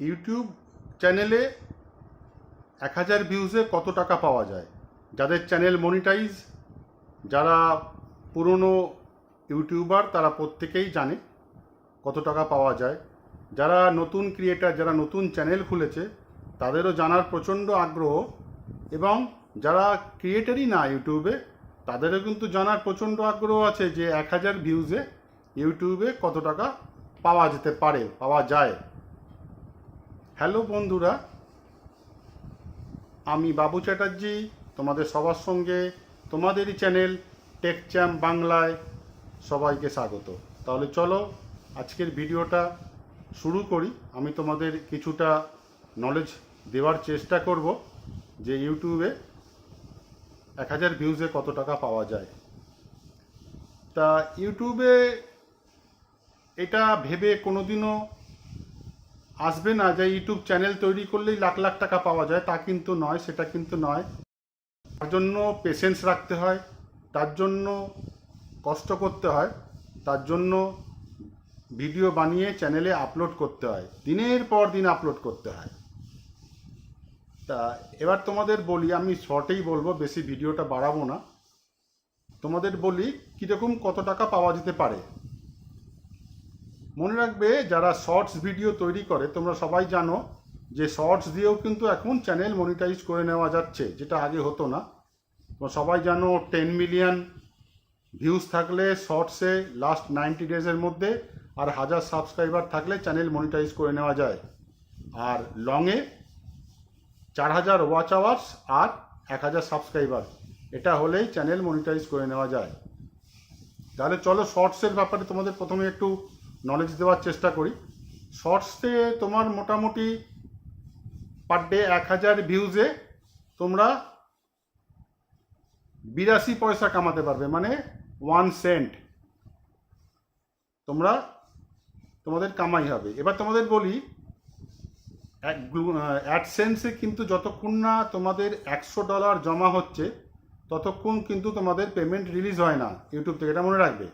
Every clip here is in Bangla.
ইউটিউব চ্যানেলে এক হাজার ভিউজে কত টাকা পাওয়া যায়? যাদের চ্যানেল মনিটাইজ, যারা পুরনো ইউটিউবার, তারা প্রত্যেকেই জানে কত টাকা পাওয়া যায়। যারা নতুন ক্রিয়েটার যারা নতুন চ্যানেল খুলেছে, তাদেরও জানার প্রচণ্ড আগ্রহ এবং যারা ক্রিয়েটারই না ইউটিউবে, তাদেরও কিন্তু জানার প্রচণ্ড আগ্রহ আছে যে এক হাজার ভিউজে ইউটিউবে কত টাকা পাওয়া যেতে পারে, পাওয়া যায়। হ্যালো বন্ধুরা, আমি বাবু চ্যাটার্জি, তোমাদের সবার সঙ্গে তোমাদেরই চ্যানেল টেক চ্যাম বাংলায় সবাইকে স্বাগত। তাহলে চলো আজকের ভিডিওটা শুরু করি। আমি তোমাদের কিছুটা নলেজ দেওয়ার চেষ্টা করব যে ইউটিউবে এক হাজার ভিউজে কত টাকা পাওয়া যায়। তা ইউটিউবে এটা ভেবে কোনোদিনও আসবে না, যে ইউটিউব চ্যানেল তৈরি করলেই লাখ লাখ টাকা পাওয়া যায়, তা কিন্তু নয়, সেটা কিন্তু নয়। তার জন্য পেশেন্স রাখতে হয়, তার জন্য কষ্ট করতে হয়, তার জন্য ভিডিও বানিয়ে চ্যানেলে আপলোড করতে হয়, দিনের পর দিন আপলোড করতে হয়। তা এবার তোমাদের বলি, আমি শর্টেই বলব, বেশি ভিডিওটা বাড়াবো না। তোমাদের বলি, কীরকম কত টাকা পাওয়া যেতে পারে? মনে রাখবে, যারা শর্টস ভিডিও তৈরি করে, তোমরা সবাই জানো যে শর্টস দিয়েও কিন্তু এখন চ্যানেল মনিটাইজ করে নেওয়া যাচ্ছে, যেটা আগে হতো না। তোমরা সবাই জানো, টেন মিলিয়ন ভিউজ থাকলে শর্টসে লাস্ট নাইনটি ডেজের মধ্যে আর হাজার সাবস্ক্রাইবার থাকলে চ্যানেল মনিটাইজ করে নেওয়া যায়। আর লংয়ে চার হাজার ওয়াচ আওয়ার্স আর এক হাজার সাবস্ক্রাইবার, এটা হলেই চ্যানেল মনিটাইজ করে নেওয়া যায়। তাহলে চলো শর্টসের ব্যাপারে তোমাদের প্রথমে একটু নলেজ দেওয়ার চেষ্টা করি। শর্টসে তোমার মোটামুটি পার ডে এক হাজার ভিউজে তোমরা বিরাশি পয়সা কামাতে পারবে মানে ওয়ান সেন্ট তোমরা তোমাদের কামাই হবে। এবার তোমাদের বলি অ্যাডসেন্সে কিন্তু যতক্ষণ না তোমাদের একশো ডলার জমা হচ্ছে, ততক্ষণ কিন্তু তোমাদের পেমেন্ট রিলিজ হয় না। ইউটিউব থেকে এটা মনে রাখবে?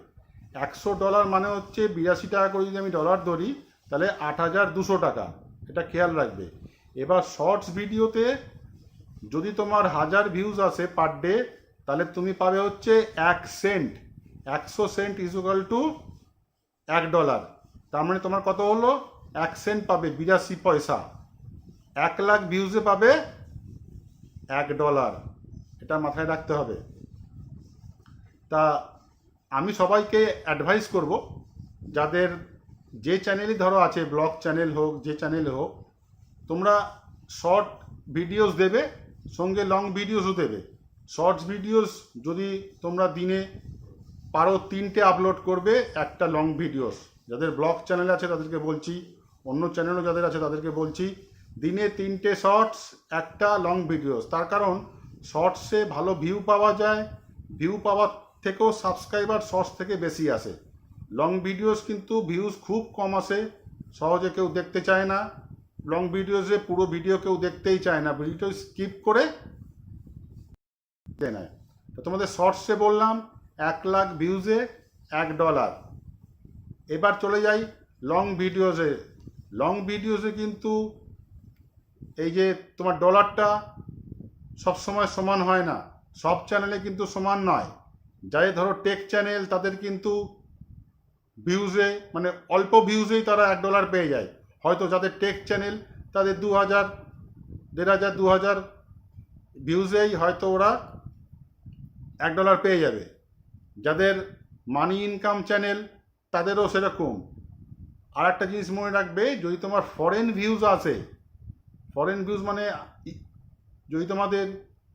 একশো ডলার মানে হচ্ছে বিরাশি টাকা করে যদি আমি ডলার ধরি, তাহলে আট হাজার দুশো টাকা। এটা খেয়াল রাখবে। এবার শর্টস ভিডিওতে যদি তোমার হাজার ভিউজ আসে পার ডে তাহলে তুমি পাবে হচ্ছে এক সেন্ট একশো সেন্ট ইজুকাল টু এক ডলার তার মানে তোমার কত হলো? এক সেন্ট পাবে বিরাশি পয়সা। এক লাখ ভিউজে পাবে এক ডলার এটা মাথায় রাখতে হবে। তা আমি সবাইকে অ্যাডভাইস করব, যাদের যে চ্যানেলই ধরো আছে ব্লগ চ্যানেল হোক, যে চ্যানেল হোক, তোমরা শর্ট ভিডিওস দেবে, সঙ্গে লং ভিডিওসও দেবে। শর্টস ভিডিওস যদি তোমরা দিনে পারো তিনটে আপলোড করবে, একটা লং ভিডিওস যাদের ব্লগ চ্যানেল আছে তাদেরকে বলছি, অন্য চ্যানেলও যাদের আছে তাদেরকে বলছি, দিনে তিনটে শর্টস একটা লং ভিডিওস তার কারণ শর্টসে ভালো ভিউ পাওয়া যায় ভিউ পাওয়ার থেকেও সাবস্ক্রাইবার শর্টস থেকে বেশি আসে। লং ভিডিওস কিন্তু ভিউজ খুব কম আসে, সহজে কেউ দেখতে চায় না। লং ভিডিওসে পুরো ভিডিও কেউ দেখতেই চায় না ভিডিও স্কিপ করে নেয় তো তোমাদের শর্টসে বললাম, এক লাখ ভিউজে এক ডলার এবার চলে যাই লং ভিডিওসে লং ভিডিওসে কিন্তু এই যে তোমার ডলারটা সব সময় সমান হয় না। সব চ্যানেলে কিন্তু সমান নয়। যাই ধরো টেক চ্যানেল তাদের কিন্তু ভিউজে মানে অল্প ভিউজেই তারা এক ডলার পেয়ে যায়। হয়তো যাদের টেক চ্যানেল তাদের দু হাজার, দেড় হাজার, দু হাজার ভিউজেই হয়তো ওরা এক ডলার পেয়ে যাবে। যাদের মানি ইনকাম চ্যানেল তাদেরও সেরকম। আর একটা জিনিস মনে রাখবে, যদি তোমার ফরেন ভিউজ আসে ফরেন ভিউজ মানে যদি তোমাদের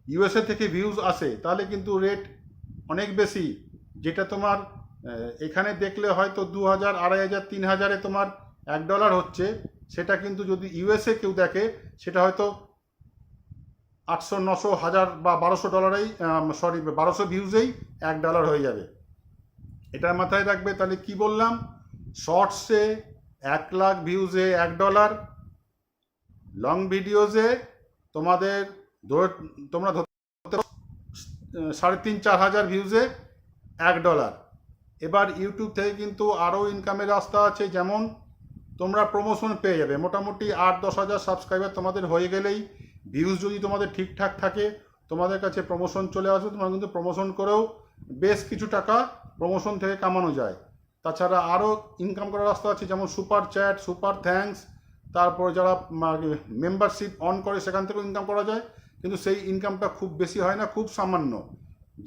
ইউএসএ থেকে ভিউজ আসে, তাহলে কিন্তু রেট অনেক বেশি, যেটা তোমার এখানে দেখলে হয়তো দু হাজার, আড়াই হাজার, তিন হাজারে তোমার এক ডলার হচ্ছে। সেটা কিন্তু যদি ইউএসএ কেউ দেখে, সেটা হয়তো আটশো, নশো, হাজার বা বারোশো ডলারেই সরি বারোশো ভিউজেই এক ডলার হয়ে যাবে। এটা মাথায় রাখবে, তাহলে কি বললাম? শর্টসে এক লাখ ভিউজে এক ডলার লং ভিডিওজে তোমাদের তোমরা সাড়ে তিন, চার হাজার ভিউজে এক ডলার এবার ইউটিউব থেকে কিন্তু আরও ইনকামের রাস্তা আছে, যেমন তোমরা প্রমোশন পেয়ে যাবে। মোটামুটি আট, দশ হাজার সাবস্ক্রাইবার তোমাদের হয়ে গেলেই ভিউজ যদি তোমাদের ঠিকঠাক থাকে, তোমাদের কাছে প্রমোশন চলে আসবে তোমরা কিন্তু প্রমোশন করেও বেশ কিছু টাকা প্রমোশন থেকে কামানো যায়। তাছাড়া আরও ইনকাম করার রাস্তা আছে, যেমন সুপার চ্যাট সুপার থ্যাঙ্কস তারপর যারা মেম্বারশিপ অন করে, সেখান থেকেও ইনকাম করা যায়। কিন্তু সেই ইনকামটা খুব বেশি হয় না, খুব সামান্য।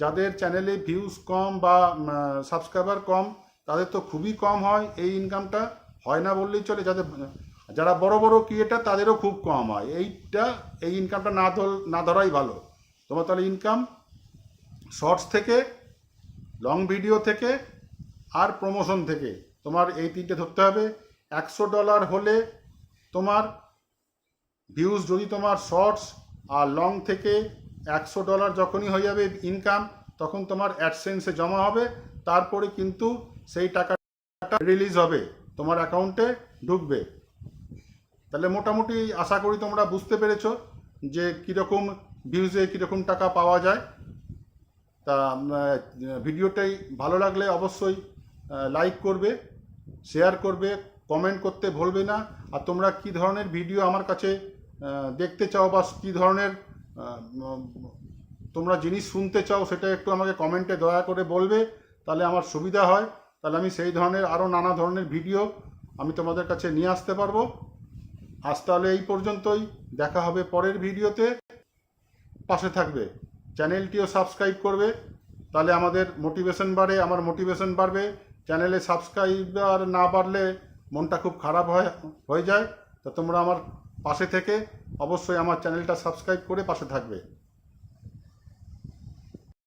যাদের চ্যানেলে ভিউজ কম বা সাবস্ক্রাইবার কম, তাদের তো খুবই কম হয় এই ইনকামটা হয় না বললেই চলে, যাদের, যারা বড় বড় ক্রিয়েটার তাদেরও খুব কম হয়। এইটা, এই ইনকামটা না ধর, না ধরাই ভালো। তোমার তাহলে ইনকাম শর্টস থেকে লং ভিডিও থেকে, আর প্রমোশন থেকে তোমার এই তিনটে ধরতে হবে। একশো ডলার হলে তোমার ভিউজ যদি তোমার শর্টস আর লং থেকে একশো ডলার যখনই হয়ে যাবে ইনকাম তখন তোমার অ্যাডসেন্সে জমা হবে। তারপরে কিন্তু সেই টাকাটা রিলিজ হবে, তোমার অ্যাকাউন্টে ঢুকবে। তাহলে মোটামুটি আশা করি তোমরা বুঝতে পেরেছ যে কীরকম ভিউজে কীরকম টাকা পাওয়া যায়। তা ভিডিওটাই ভালো লাগলে অবশ্যই লাইক করবে শেয়ার করবে কমেন্ট করতে ভুলবে না। আর তোমরা কি ধরনের ভিডিও আমার কাছে দেখতে চাও বা কী ধরনের তোমরা জিনিস শুনতে চাও সেটা একটু আমাকে কমেন্টে দয়া করে বলবে, তাহলে আমার সুবিধা হয়। তাহলে আমি সেই ধরনের আরও নানা ধরনের ভিডিও আমি তোমাদের কাছে নিয়ে আসতে পারব। আজ তাহলে এই পর্যন্তই, দেখা হবে পরের ভিডিওতে পাশে থাকবে চ্যানেলটিও সাবস্ক্রাইব করবে। তাহলে আমাদের মোটিভেশন বাড়ে, আমার মোটিভেশন বাড়বে। চ্যানেলে সাবস্ক্রাইবার না বাড়লে মনটা খুব খারাপ হয়, হয়ে যায়। তা তোমরা আমার পাশে থেকে অবশ্যই আমার চ্যানেলটা সাবস্ক্রাইব করে পাশে থাকবে।